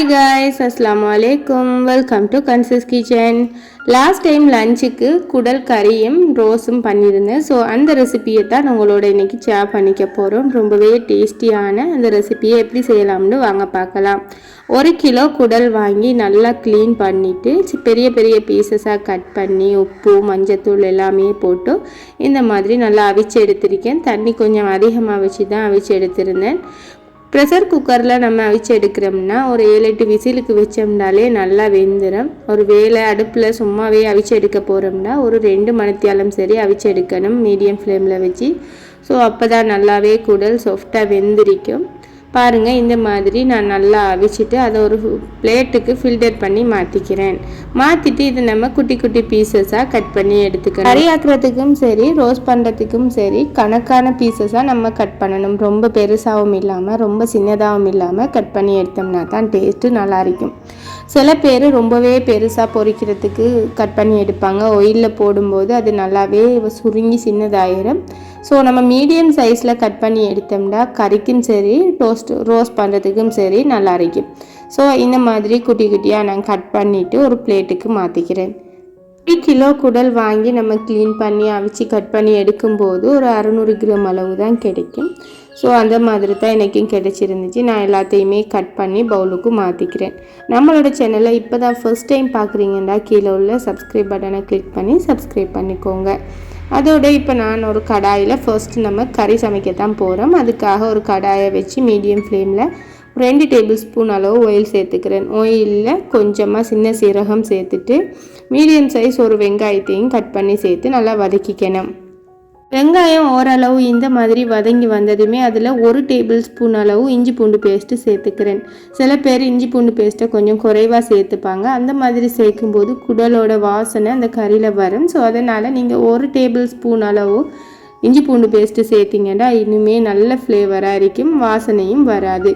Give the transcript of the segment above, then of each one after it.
Hi guys அஸ்லாம் வலைக்கும் welcome to Kansas kitchen last time லஞ்சுக்கு குடல் கறியும் ரோஸும் பண்ணியிருந்தேன். ஸோ அந்த ரெசிபியை தான் உங்களோட இன்றைக்கி ஷேர் பண்ணிக்க போகிறோம் ரொம்பவே டேஸ்டியான அந்த ரெசிபியை எப்படி செய்யலாம்னு வாங்க பார்க்கலாம். ஒரு கிலோ குடல் வாங்கி நல்லா க்ளீன் பண்ணிவிட்டு பெரிய பெரிய பீசஸாக கட் பண்ணி உப்பு மஞ்சத்தூள் எல்லாமே போட்டு இந்த மாதிரி நல்லா அவிச்சு எடுத்திருக்கேன். தண்ணி கொஞ்சம் அதிகமாக வச்சு தான் அவிச்சு எடுத்திருந்தேன். ப்ரெஷர் குக்கரில் நம்ம அவிச்சு எடுக்கிறோம்னா ஒரு ஏழு எட்டு விசிலுக்கு வச்சோம்னாலே நல்லா வெந்துடும் ஒரு வேலை அடுப்பில் சும்மாவே அவிச்சு எடுக்க போகிறோம்னா ஒரு ரெண்டு மணித்தியாலும் சரி அவிச்சு எடுக்கணும். மீடியம் ஃப்ளேமில் வச்சு. ஸோ அப்போ தான் நல்லாவே குடல் சாஃப்டாக வெந்திருக்கும். பாருங்கள் இந்த மாதிரி நான் நல்லா அவிச்சிட்டு அதை ஒரு பிளேட்டுக்கு ஃபில்டர் பண்ணி மாற்றிக்கிறேன் மாற்றிட்டு இது நம்ம குட்டி குட்டி பீசஸாக கட் பண்ணி எடுத்துக்கணும். கறி ஆக்குறதுக்கும் சரி ரோஸ்ட் பண்ணுறதுக்கும் சரி கணக்கான பீசஸாக நம்ம கட் பண்ணணும். ரொம்ப பெருசாகவும் இல்லாமல் ரொம்ப சின்னதாகவும் இல்லாமல் கட் பண்ணி எடுத்தோம்னா தான் டேஸ்ட்டு நல்லா இருக்கும். சில பேர் ரொம்பவே பெருசாக பொரிக்கிறதுக்கு கட் பண்ணி எடுப்பாங்க. ஒயிலில் போடும்போது அது நல்லாவே சுருங்கி சின்னதாயிரும். ஸோ நம்ம மீடியம் சைஸில் கட் பண்ணி எடுத்தோம்னா கறிக்கும் சரி டோஸ்ட் ரோஸ்ட் பண்ணுறதுக்கும் சரி நல்லா இருக்கும் ஸோ இந்த மாதிரி குட்டி குட்டியாக நான் கட் பண்ணிவிட்டு ஒரு பிளேட்டுக்கு மாற்றிக்கிறேன் ஒரு கிலோ குடல் வாங்கி நம்ம க்ளீன் பண்ணி அவிச்சு கட் பண்ணி எடுக்கும்போது ஒரு அறுநூறு கிராம் அளவு தான் கிடைக்கும். ஸோ அந்த மாதிரி தான் எனக்கும் கிடச்சிருந்துச்சு. நான் எல்லாத்தையுமே கட் பண்ணி பவுலுக்கு மாற்றிக்கிறேன் நம்மளோட சேனலை இப்போ தான் ஃபர்ஸ்ட் டைம் பார்க்குறீங்கன்னா கீழே உள்ள சப்ஸ்கிரைப் பட்டனை கிளிக் பண்ணி சப்ஸ்கிரைப் பண்ணிக்கோங்க. அதோட இப்போ நான் ஒரு கடாயில் ஃபர்ஸ்ட் நம்ம கறி சமைக்க தான் போகிறோம் அதுக்காக ஒரு கடாயை வச்சு மீடியம் ஃப்ளேமில் ரெண்டு டேபிள் ஸ்பூன் அளவு ஆயில் சேர்த்துக்கிறேன். ஆயிலில் கொஞ்சமாக சின்ன சீரகம் சேர்த்துட்டு மீடியம் சைஸ் ஒரு வெங்காயத்தையும் கட் பண்ணி சேர்த்து நல்லா வதக்கிக்கணும். வெங்காயம் ஓரளவு இந்த மாதிரி வதங்கி வந்ததுமே அதில் ஒரு டேபிள் ஸ்பூன் அளவு இஞ்சி பூண்டு பேஸ்ட்டு சேர்த்துக்கிறேன். சில பேர் இஞ்சி பூண்டு பேஸ்ட்டை கொஞ்சம் குறைவாக சேர்த்துப்பாங்க. அந்த மாதிரி சேர்க்கும்போது குடலோட வாசனை அந்த கறியில் வரும். ஸோ அதனால் நீங்கள் ஒரு டேபிள் ஸ்பூன் அளவு இஞ்சி பூண்டு பேஸ்ட்டு சேர்த்திங்கன்னா இன்னுமே நல்ல ஃப்ளேவராக இருக்கும். வாசனையும் வராது.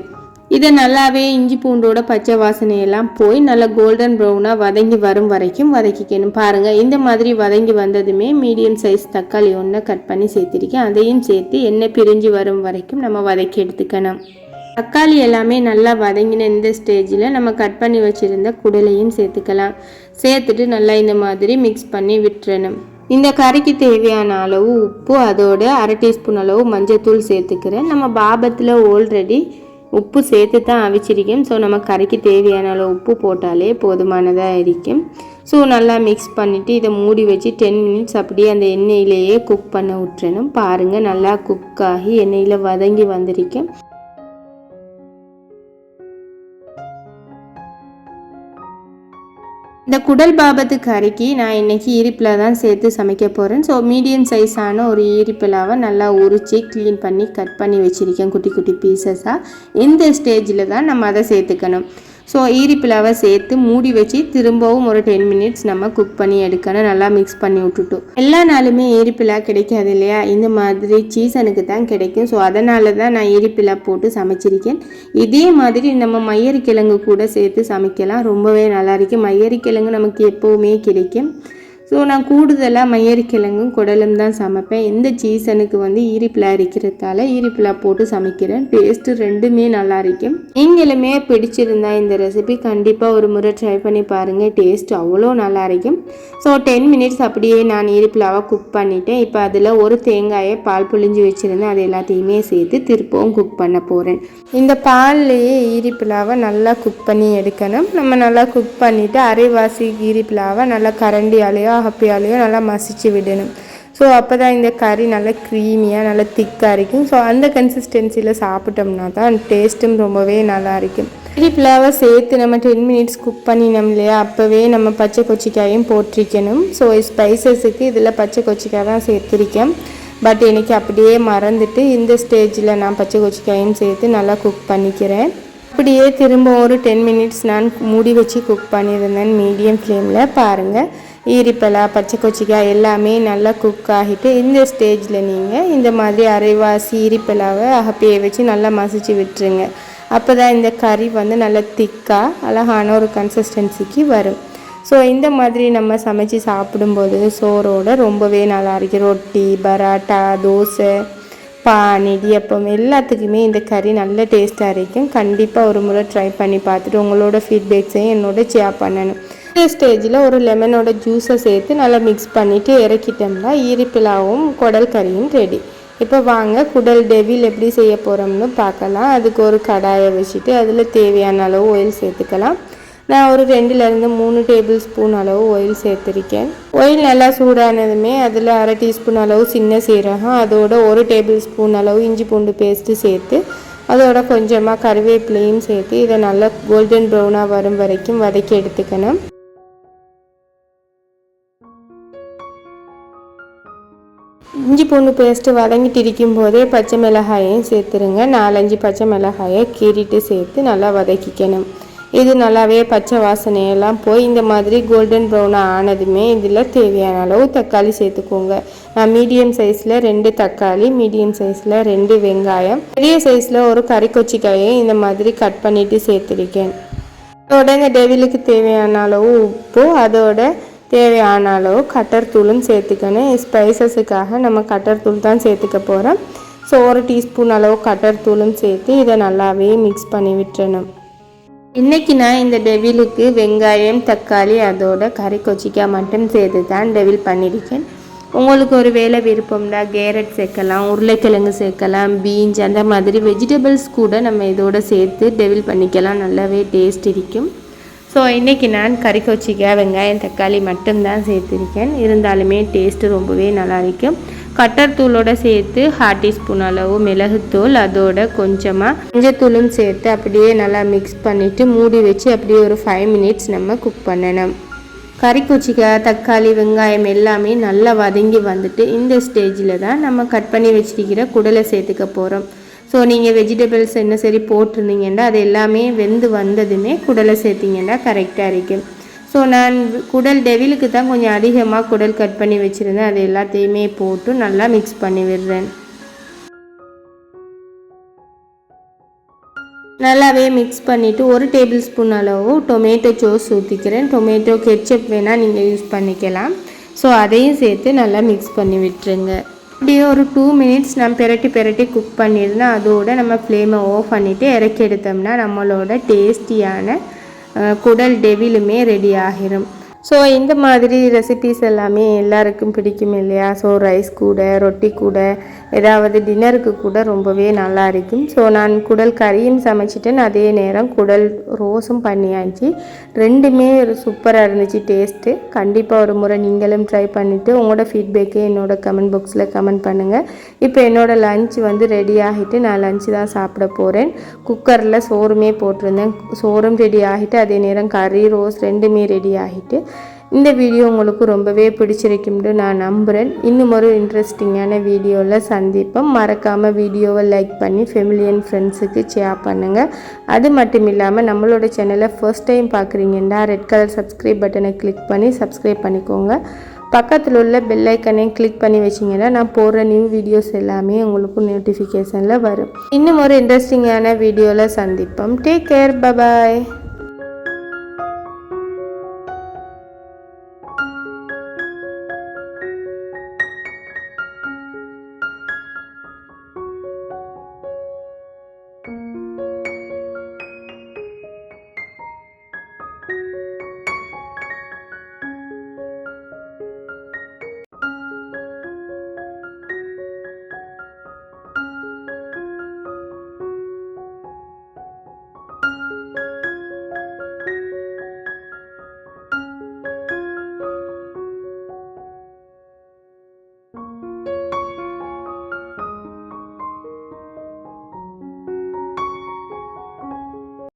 இதை நல்லாவே இஞ்சி பூண்டோட பச்சை வாசனையெல்லாம் போய் நல்லா கோல்டன் ப்ரௌனாக வதங்கி வரும் வரைக்கும் வதக்கிக்கணும். பாருங்கள் இந்த மாதிரி வதங்கி வந்ததுமே மீடியம் சைஸ் தக்காளி ஒன்று கட் பண்ணி சேர்த்திருக்கேன். அதையும் சேர்த்து எண்ணெய் பிரிஞ்சு வரும் வரைக்கும் நம்ம வதக்கி எடுத்துக்கணும். தக்காளி எல்லாமே நல்லா வதங்கின இந்த ஸ்டேஜில் நம்ம கட் பண்ணி வச்சுருந்த குடலையும் சேர்த்துக்கலாம். சேர்த்துட்டு நல்லா இந்த மாதிரி மிக்ஸ் பண்ணி விட்டுறணும். இந்த கறிக்கு தேவையான அளவு உப்பு அதோட அரை டீஸ்பூன் அளவு மஞ்சள் தூள் சேர்த்துக்கிறேன். நம்ம பாபத்தில் ஆல்ரெடி உப்பு சேர்த்து தான் அவிச்சிருக்கேன். ஸோ நம்ம கறிக்கு தேவையான அளவு உப்பு போட்டாலே போதுமானதாக இருக்கும். ஸோ நல்லா மிக்ஸ் பண்ணிவிட்டு இதை மூடி வச்சு டென் மினிட்ஸ் அப்படியே அந்த எண்ணெயிலேயே குக் பண்ண விட்டுறணும். பாருங்கள் நல்லா குக் ஆகி எண்ணெயில் வதங்கி வந்திருக்கேன் இந்த குடல் பாபத்து கறிக்கு நான் இன்றைக்கி ஈரிப்பில் தான் சேர்த்து சமைக்க போகிறேன் ஸோ மீடியம் சைஸான ஒரு ஈரிப்பிலாவை நல்லா உரித்து க்ளீன் பண்ணி கட் பண்ணி வச்சுருக்கேன் குட்டி குட்டி பீசஸாக இந்த ஸ்டேஜில் தான் நம்ம அதை சேர்த்துக்கணும். ஸோ ஈரிப்பிலாவை சேர்த்து மூடி வச்சு திரும்பவும் ஒரு டென் மினிட்ஸ் நம்ம குக் பண்ணி எடுக்கணும். நல்லா மிக்ஸ் பண்ணி விட்டுட்டோம் எல்லா நாளுமே ஈரிப்பிலா கிடைக்காது இல்லையா? இந்த மாதிரி சீசனுக்கு தான் கிடைக்கும். ஸோ அதனால தான் நான் ஈரிப்பிலா போட்டு சமைச்சிருக்கேன். இதே மாதிரி நம்ம மையரி கிழங்கு கூட சேர்த்து சமைக்கலாம். ரொம்பவே நல்லா இருக்கும் மையரி கிழங்கு நமக்கு எப்போவுமே கிடைக்கும். ஸோ நான் கூடுதலாக மய்யரிக்கிழங்கும் குடலும் தான் சமைப்பேன். இந்த சீசனுக்கு வந்து ஈரிப்பிலா இருக்கிறதால ஈரிப்பிலா போட்டு சமைக்கிறேன். டேஸ்ட்டு ரெண்டுமே நல்லா இருக்கும். நீங்களுமே பிடிச்சிருந்தா இந்த ரெசிபி கண்டிப்பாக ஒரு முறை ட்ரை பண்ணி பாருங்கள் டேஸ்ட் அவ்வளோ நல்லா இருக்கும். ஸோ டென் மினிட்ஸ் அப்படியே நான் ஈரிப்பிலாவை குக் பண்ணிட்டேன். இப்போ அதில் ஒரு தேங்காயை பால் புழிஞ்சு வச்சுருந்தேன். அது எல்லாத்தையுமே சேர்த்து திருப்பவும் குக் பண்ண போகிறேன் இந்த பால்லையே ஈரிப்பிலாவை நல்லா குக் பண்ணி எடுக்கணும். நம்ம நல்லா குக் பண்ணிவிட்டு அரைவாசி ஈரிப்பிலாவை நல்லா கரண்டியாலேயோ ஹப்பியாலேயோ நல்லா மசிச்சு விடணும். ஸோ அப்போ தான் இந்த கறி நல்லா க்ரீமியாக நல்லா திக்காக இருக்கும். ஸோ அந்த கன்சிஸ்டன்சியில் சாப்பிட்டோம்னா தான் டேஸ்ட்டும் ரொம்பவே நல்லா இருக்கும். கறி ஃப்ளவர் சேர்த்து நம்ம டென் மினிட்ஸ் குக் பண்ணினோம் இல்லையா? அப்போவே நம்ம பச்சை கொச்சிக்காயும் போட்டிருக்கணும். ஸோ ஸ்பைசஸுக்கு இதில் பச்சை கொச்சிக்காய் தான் சேர்த்துருக்கேன். பட் எனக்கு அப்படியே மறந்துட்டு இந்த ஸ்டேஜில் நான் பச்சை கொச்சிக்காயும் சேர்த்து நல்லா குக் பண்ணிக்கிறேன். அப்படியே திரும்ப ஒரு டென் மினிட்ஸ் நான் மூடி வச்சு குக் பண்ணியிருந்தேன் மீடியம் ஃப்ளேமில் பாருங்கள் ஈரிப்பலா பச்சை கொச்சிக்காய் எல்லாமே நல்லா குக் ஆகிட்டு இந்த ஸ்டேஜில் நீங்கள் இந்த மாதிரி அரைவாசி ஈரிப்பலாவை அகப்பியை வச்சு நல்லா மசிச்சு விட்டுருங்க. அப்போ தான் இந்த கறி வந்து நல்லா திக்காக அழகான ஒரு கன்சிஸ்டன்சிக்கு வரும். ஸோ இந்த மாதிரி நம்ம சமைச்சு சாப்பிடும்போது சோறோட ரொம்பவே நல்லா இருக்கு. ரொட்டி பராட்டா தோசை பான் இடியப்பம் எல்லாத்துக்குமே இந்த கறி நல்ல டேஸ்ட்டாக இருக்கும். கண்டிப்பாக ஒரு முறை ட்ரை பண்ணி பார்த்துட்டு உங்களோட ஃபீட்பேக்ஸையும் என்னோட ஷேர் பண்ணணும். இந்த ஸ்டேஜில் ஒரு லெமனோட ஜூஸை சேர்த்து நல்லா மிக்ஸ் பண்ணிவிட்டு இறக்கிட்டோம்னா ஈரிப்பிலாவும் குடல் கறியும் ரெடி இப்போ வாங்க குடல் டெவில் எப்படி செய்ய போகிறோம்னு பார்க்கலாம். அதுக்கு ஒரு கடாயை வச்சுட்டு அதில் தேவையான அளவு ஆயில் சேர்த்துக்கலாம். நான் ஒரு ரெண்டுலேருந்து மூணு டேபிள் ஸ்பூன் அளவு ஆயில் சேர்த்துருக்கேன். ஆயில் நல்லா சூடானதுமே அதில் அரை டீஸ்பூன் அளவு சின்ன சீரகம் அதோட ஒரு டேபிள் ஸ்பூன் அளவு இஞ்சி பூண்டு பேஸ்ட்டு சேர்த்து அதோட கொஞ்சமாக கருவேப்பிலையும் சேர்த்து இதை நல்லா கோல்டன் ப்ரௌனாக வரும் வரைக்கும் வதக்கி எடுத்துக்கணும். இஞ்சி பூண்டு பேஸ்ட்டு வதங்கிட்டு இருக்கும் போதே பச்சை மிளகாயையும் சேர்த்துருங்க. நாலஞ்சு பச்சை மிளகாயை கீறிட்டு சேர்த்து நல்லா வதக்கிக்கணும். இது நல்லாவே பச்சை வாசனையெல்லாம் போய் இந்த மாதிரி கோல்டன் ப்ரௌனாக ஆனதுமே இதில் தேவையான அளவு தக்காளி சேர்த்துக்கோங்க. நான் மீடியம் சைஸில் ரெண்டு தக்காளி மீடியம் சைஸில் ரெண்டு வெங்காயம் பெரிய சைஸில் ஒரு கறிக்கொச்சிக்காயை இந்த மாதிரி கட் பண்ணிவிட்டு சேர்த்துருக்கேன். அதோட இந்த டெவிலுக்கு தேவையான அளவு உப்பு அதோட தேவையான அளவு கட்டர் தூளும் சேர்த்துக்கணும் ஸ்பைசஸுக்காக நம்ம கட்டர் தூள் தான் சேர்த்துக்க போகிறோம் ஸோ ஒரு டீஸ்பூன் அளவு கட்டர் தூளும் சேர்த்து இதை நல்லாவே மிக்ஸ் பண்ணி விட்டுறணும். இன்றைக்கி நான் இந்த டெவிலுக்கு வெங்காயம் தக்காளி அதோட கறி கொச்சிக்காய் மட்டும் சேர்த்து தான் டெவில் பண்ணியிருக்கேன் உங்களுக்கு ஒரு வேலை விருப்பம்னா கேரட் சேர்க்கலாம் உருளைக்கிழங்கு சேர்க்கலாம் பீன்ஸ் அந்த மாதிரி வெஜிடபிள்ஸ் கூட நம்ம இதோட சேர்த்து டெவில் பண்ணிக்கலாம். நல்லாவே டேஸ்ட் இருக்கும். ஸோ இன்றைக்கி நான் கறி கொச்சிக்காய் வெங்காயம் தக்காளி மட்டும்தான் சேர்த்துருக்கேன். இருந்தாலுமே டேஸ்ட்டு ரொம்பவே நல்லா இருக்கும் கட்டர் தூளோட சேர்த்து ஹாஃப் டீஸ்பூன் அளவு மிளகுத்தூள் அதோட கொஞ்சமாக மஞ்சத்தூளும் சேர்த்து அப்படியே நல்லா மிக்ஸ் பண்ணிவிட்டு மூடி வச்சு அப்படியே ஒரு ஃபைவ் மினிட்ஸ் நம்ம குக் பண்ணணும். கறிக்குச்சிக்காய் தக்காளி வெங்காயம் எல்லாமே நல்லா வதங்கி வந்துட்டு இந்த ஸ்டேஜில் தான் நம்ம கட் பண்ணி வச்சிருக்கிற குடலை சேர்த்துக்க போகிறோம் ஸோ நீங்கள் வெஜிடபிள்ஸ் என்ன சரி போட்டிருந்தீங்கன்னா அது எல்லாமே வெந்து வந்ததுமே குடலை சேர்த்திங்கன்னா கரெக்டாக இருக்குது ஸோ நான் குடல் டெவிலுக்கு தான் கொஞ்சம் அதிகமாக குடல் கட் பண்ணி வச்சுருந்தேன். அது எல்லாத்தையுமே போட்டு நல்லா மிக்ஸ் பண்ணி விடுறேன். நல்லாவே மிக்ஸ் பண்ணிவிட்டு ஒரு டேபிள் ஸ்பூன் அளவு டொமேட்டோ சோஸ் ஊற்றிக்கிறேன் டொமேட்டோ கெட்சப் வேணால் நீங்கள் யூஸ் பண்ணிக்கலாம். ஸோ அதையும் சேர்த்து நல்லா மிக்ஸ் பண்ணி விட்டுருங்க. அப்படியே ஒரு டூ மினிட்ஸ் நம்ம பெரட்டி பெரட்டி குக் பண்ணியிருந்தா அதோடு நம்ம ஃப்ளேமை ஆஃப் பண்ணிவிட்டு இறக்கி எடுத்தோம்னா நம்மளோட டேஸ்டியான குடல் டெவிலுமே ரெடி ஆகிரும். ஸோ இந்த மாதிரி ரெசிபீஸ் எல்லாமே எல்லாருக்கும் பிடிக்கும் இல்லையா? ஸோ ரைஸ் கூட ரொட்டி கூட ஏதாவது டின்னருக்கு கூட ரொம்பவே நல்லா இருக்கும். ஸோ நான் குடல் கறியும் சமைச்சிட்டேன். அதே நேரம் குடல் ரோஸும் பண்ணியாச்சு. ரெண்டுமே ஒரு சூப்பராக இருந்துச்சு டேஸ்ட்டு கண்டிப்பாக ஒரு முறை நீங்களும் ட்ரை பண்ணிவிட்டு உங்களோட ஃபீட்பேக்கே என்னோட கமெண்ட் பாக்ஸில் கமெண்ட் பண்ணுங்கள் இப்போ என்னோடய லஞ்ச் வந்து ரெடி ஆகிட்டு நான் லஞ்சு தான் சாப்பிட போகிறேன் குக்கரில் சோறுமே போட்டிருந்தேன். சோறும் ரெடி ஆகிட்டு அதே நேரம் கறி ரோஸ் ரெண்டுமே ரெடி ஆகிட்டு. இந்த வீடியோ உங்களுக்கு ரொம்பவே பிடிச்சிருக்கும்னு நான் நம்புகிறேன் இன்னும் ஒரு இன்ட்ரெஸ்டிங்கான வீடியோவில் சந்திப்போம். மறக்காமல் வீடியோவை லைக் பண்ணி ஃபெமிலி அண்ட் ஃப்ரெண்ட்ஸுக்கு ஷேர் பண்ணுங்கள் அது மட்டும் இல்லாமல் நம்மளோட சேனலை ஃபர்ஸ்ட் டைம் பார்க்குறீங்கன்னா ரெட் கலர் சப்ஸ்கிரைப் பட்டனை கிளிக் பண்ணி சப்ஸ்கிரைப் பண்ணிக்கோங்க. பக்கத்தில் உள்ள பெல்லைக்கனையும் கிளிக் பண்ணி வச்சிங்கன்னா நான் போடுற நியூ வீடியோஸ் எல்லாமே உங்களுக்கு நோட்டிஃபிகேஷனில் வரும். இன்னும் ஒரு இன்ட்ரெஸ்டிங்கான வீடியோவில் சந்திப்போம். Take care bye bye